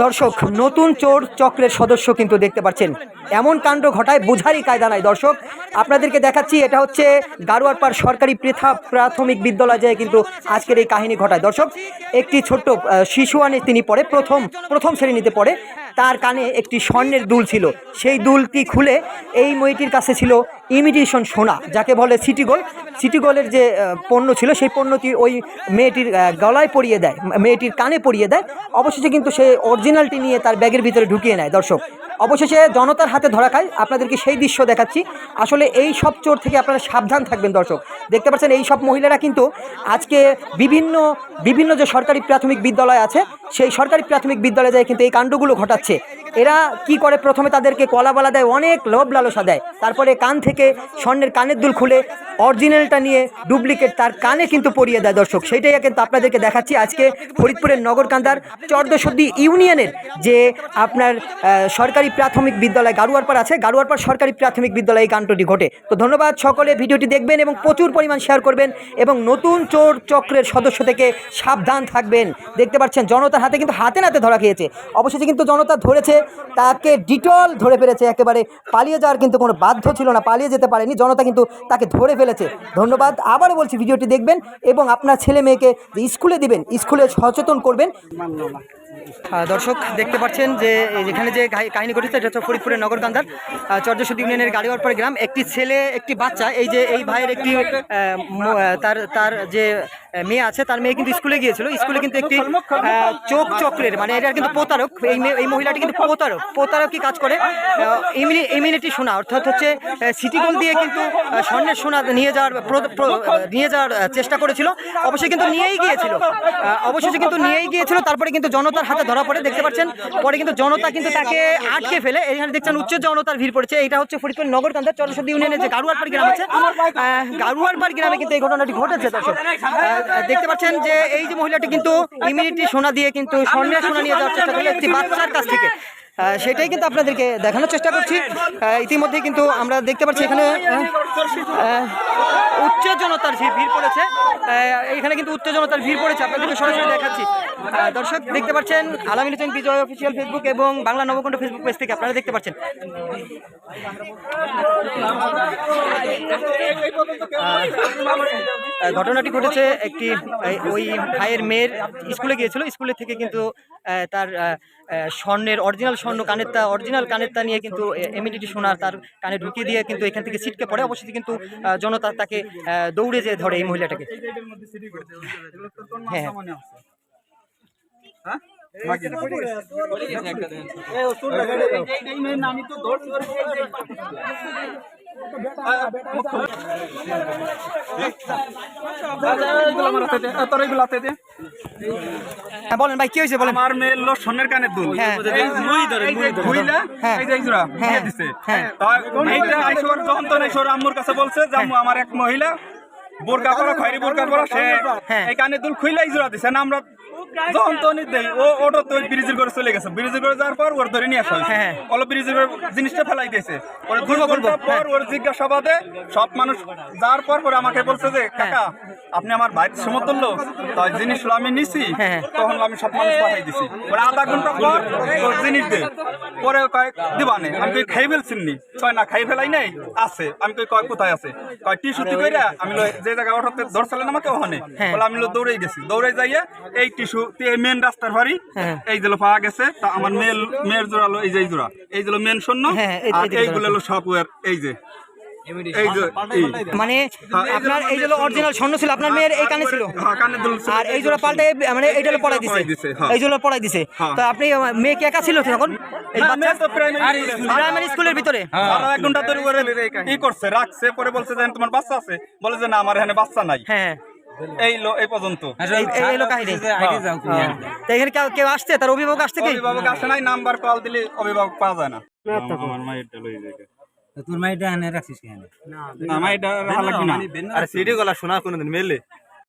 দর্শক, নতুন চোর চক্রের সদস্য কিন্তু দেখতে পাচ্ছেন। এমন কাণ্ড ঘটায় বোঝারই কায়দা নাই। দর্শক, আপনাদেরকে দেখাচ্ছি, এটা হচ্ছে গারোয়ারপাড় সরকারি পৃথা প্রাথমিক বিদ্যালয় যায় কিন্তু আজকের এই কাহিনী ঘটায়। দর্শক, একটি ছোট্ট শিশু আনে তিনি পড়ে প্রথম প্রথম শ্রেণীতে পড়ে। তার কানে একটি স্বর্ণের দুল ছিল। সেই দুলটি খুলে এই মেয়েটির কাছে ছিল ইমিটেশন সোনা, যাকে বলে সিটি গোল সিটি গোলের যে পণ্য ছিল, সেই পণ্যটি ওই মেয়েটির গলায় পরিয়ে দেয়, মেয়েটির কানে পরিয়ে দেয়। অবশেষে কিন্তু সে অরিজিনালটি নিয়ে তার ব্যাগের ভিতরে ঢুকিয়ে নেয়, দর্শক। অবশেষে জনতার হাতে ধরা খায়। আপনাদেরকে সেই দৃশ্য দেখাচ্ছি। আসলে এই সব চোর থেকে আপনারা সাবধান থাকবেন দর্শক। দেখতে পাচ্ছেন এই সব মহিলারা কিন্তু আজকে বিভিন্ন বিভিন্ন যে সরকারি প্রাথমিক বিদ্যালয় আছে, সেই সরকারি প্রাথমিক বিদ্যালয়ে যায় কিন্তু এই কাণ্ডগুলো ঘটাচ্ছে। এরা কি করে? প্রথমে তাদেরকে কলাবালা দেয়, অনেক লোভ লালসা দেয়। তারপরে কান থেকে স্বর্ণের কানের দুল খুলে অরিজিনালটা নিয়ে ডুপ্লিকেট তার কানে কিন্তু পরিয়ে দেয় দর্শক। সেইটাই কিন্তু আপনাদেরকে দেখাচ্ছি আজকে ফরিদপুরের নগরকান্দার চর্দসদ্দি ইউনিয়নের যে আপনার সরকারি প্রাথমিক বিদ্যালয় গারুয়ারপাড় আছে। গারুয়ারপাড় সরকারি প্রাথমিক বিদ্যালয়ে এই কাণ্ডটি ঘটে। তো ধন্যবাদ সকলে, ভিডিওটি দেখবেন এবং প্রচুর পরিমাণ শেয়ার করবেন এবং নতুন চোর চক্রের সদস্য থেকে সাবধান থাকবেন। দেখতে পাচ্ছেন, জনতার হাতে কিন্তু হাতে নাতে ধরা খেয়েছে। অবশেষে কিন্তু জনতা ধরেছে, তাকে ডিটল ধরে ফেলেছে একেবারে। পালিয়ে যাওয়ার কিন্তু কোনো বাধ্য ছিল না, পালিয়ে যেতে পারেনি। জনতা কিন্তু তাকে ধরে ফেলেছে। ধন্যবাদ আবারও বলছি, ভিডিওটি দেখবেন এবং আপনার ছেলে মেয়েকে স্কুলে দিবেন, স্কুলে সচেতন করবেন। দর্শক দেখতে পাচ্ছেন যে যেখানে যে কাহিনী ঘটেছে, এটা হচ্ছে ফরিদপুরের নগরকান্দার চর্যসুদ ইউনিয়নের গাড়িওয়ারপাড় গ্রাম। একটি ছেলে, একটি বাচ্চা, এই যে এই ভাইয়ের একটি তার তার যে মেয়ে আছে, তার মেয়ে কিন্তু স্কুলে গিয়েছিল। স্কুলে কিন্তু একটি চোখ চক্রের মানে এটা কিন্তু প্রতারক, এই এই মহিলাটি কিন্তু প্রতারক। প্রতারক কি কাজ করে? ইমিউনিটি সোনা, অর্থাৎ হচ্ছে সিটি গোল দিয়ে কিন্তু স্বর্ণের সোনা নিয়ে যাওয়ার নিয়ে যাওয়ার চেষ্টা করেছিল। অবশ্যই কিন্তু নিয়েই গিয়েছিল। অবশেষে কিন্তু নিয়েই গিয়েছিল, তারপরে কিন্তু জনতার হাতে ধরা পড়ে, দেখতে পাচ্ছেন। পরে কিন্তু জনতা কিন্তু তাকে আটকে ফেলে। এখানে দেখছেন উচ্চ জনতার ভিড় পড়েছে। এটা হচ্ছে ফরিদপুর নগরকান্দার চরসদ্দি ইউনিয়নের যে গারুয়ারপাড় গ্রাম আছে। গারুয়ারপাড় গ্রামে কিন্তু এই ঘটনাটি ঘটেছে, দর্শক। দেখতে পাচ্ছেন যে এই যে মহিলাটি কিন্তু ইমিউনিটি সোনা দিয়ে কিন্তু স্বর্ণের সোনা নিয়ে যাওয়ার চেষ্টা করল একটি বাচ্চার কাছ থেকে। সেটাই কিন্তু আপনাদেরকে দেখানোর চেষ্টা করছি। ইতিমধ্যে কিন্তু আমরা দেখতে পাচ্ছি এখানে আহ, ভিড় পড়েছে এখানে কিন্তু উচ্চ জনতার ভিড় পড়েছে। আপনাদেরকে সরাসরি দেখাচ্ছি। দর্শক দেখতে পাচ্ছেন আলামিন হোসেন বিজয় অফিসিয়াল ফেসবুক এবং বাংলা নবকণ্ঠ ফেসবুক পেজ থেকে আপনারা দেখতে পাচ্ছেন। ঘটনাটি ঘটেছে একটি ওই ভাইয়ের মেয়ের স্কুলে গিয়েছিল। স্কুলে থেকে কিন্তু তার স্বর্ণের অরিজিনাল স্বর্ণ কানেরটা অরিজিনাল কানেরটা নিয়ে কিন্তু এমিডিটি সোনার তার কানে ঢুকিয়ে দিয়ে কিন্তু এখান থেকে ছিটকে পড়ে। অবশ্যই কিন্তু জনতা তাকে দৌড়ে যেয়ে ধরে এই মহিলাটাকে। হ্যাঁ। হ্যাঁ, বলেন ভাই কি হয়েছে বলেন আমার মেয়ের লো সোনের দুল হ্যাঁ। এই মুই ধরে মুই ধইলা হ্যাঁ। এই যে জোড়া হ্যাঁ। দিছে হ্যাঁ। এইটা আইসর যখন তো আইসর আম্মুর কাছে বলছে যে আমার এক মহিলা বোরকা পরা খয়রি বোরকা পরা সে হ্যাঁ। এই কানের দুল খুইলাই জোড়া দিছে না আমরা যখন তো নি দেই ও ওটা তো ব্রিজের করে চলে গেছে। ব্রিজের করে যাওয়ার পর ওর ধরে নিয়ে আসা হয়েছে। হ্যাঁ। অল ব্রিজের জিনিসটা ফেলাই দিয়েছে ওর দুই খুলবো, খুলবো, ঘণ্টা পর ওর জিজ্ঞাসাবাদে সব মানুষ যাওয়ার পর পরে আমাকে বলছে যে কাকা আপনি আমার সমতুল্য তাই জিনিসগুলো আমি নিছি হ্যাঁ। তখন আমি সব মানুষ পাঠাই দিছি। আধা ঘণ্টা পর ওর জিনিস দে। পরে কয় দিবানে আমি কই খাই ফেলছিন নি কয় না খাই ফেলাই নাই আছে। আমি কই কয় কোথায় আছে? কয় টিস্যুতি কইরা আমি যে জায়গায় ওঠাতে ধরছিলেন আমাকে ওখানে। হ্যাঁ। বলে আমি লো দৌড়েই গেছি। দৌড়ে যাইয়ে এই টিস্যু এই মেন রাস্তার বাড়ি হ্যাঁ। এই যেগুলো পাওয়া গেছে তা আমার মেল মেয়ের জোড়া লো এই যে এই জোড়া। এই যেগুলো মেন শূন্য হ্যাঁ, আর এইগুলো হলো সব এই যে। এই যে এই। মানে হ্যাঁ, এই যে আপনার এই যে অরিজিনাল স্বর্ণ ছিল আপনার মেয়ের এই কানে ছিল? হ্যাঁ, কানের দুল ছিল। আর এই জোড়া পাল্টে মানে এইটা পড়াই দিছে। পড়াই দিছে, হ্যাঁ। এই জোড়া পড়াই দিছে। হ্যাঁ। তো আপনি মেয়ে কে একা ছিল তখন? এই বাচ্চা প্রাইমারি স্কুলের ভিতরে? আরও এক ঘণ্টা ধরে ই করছে রাখছে পরে বলছে যে তোমার বাচ্চা আছে। বলে যে না আমার এখানে বাচ্চা নাই। হ্যাঁ। এই লো এই পর্যন্ত এই- এই কাহিনী হ্যাঁ। তো এখানে কেউ কেউ আসছে তার অভিভাবক আসছে কি অভিভাবক আসে নাই নাম্বার কল দিলে অভিভাবক পাওয়া যায় না আমার মায়েরটা লই যায় তোর মাইটা এনে রাখছিস কেন আমার এটা রাখা লাগবে না আরে সিডি গলা শোনা কোনোদিন মেলে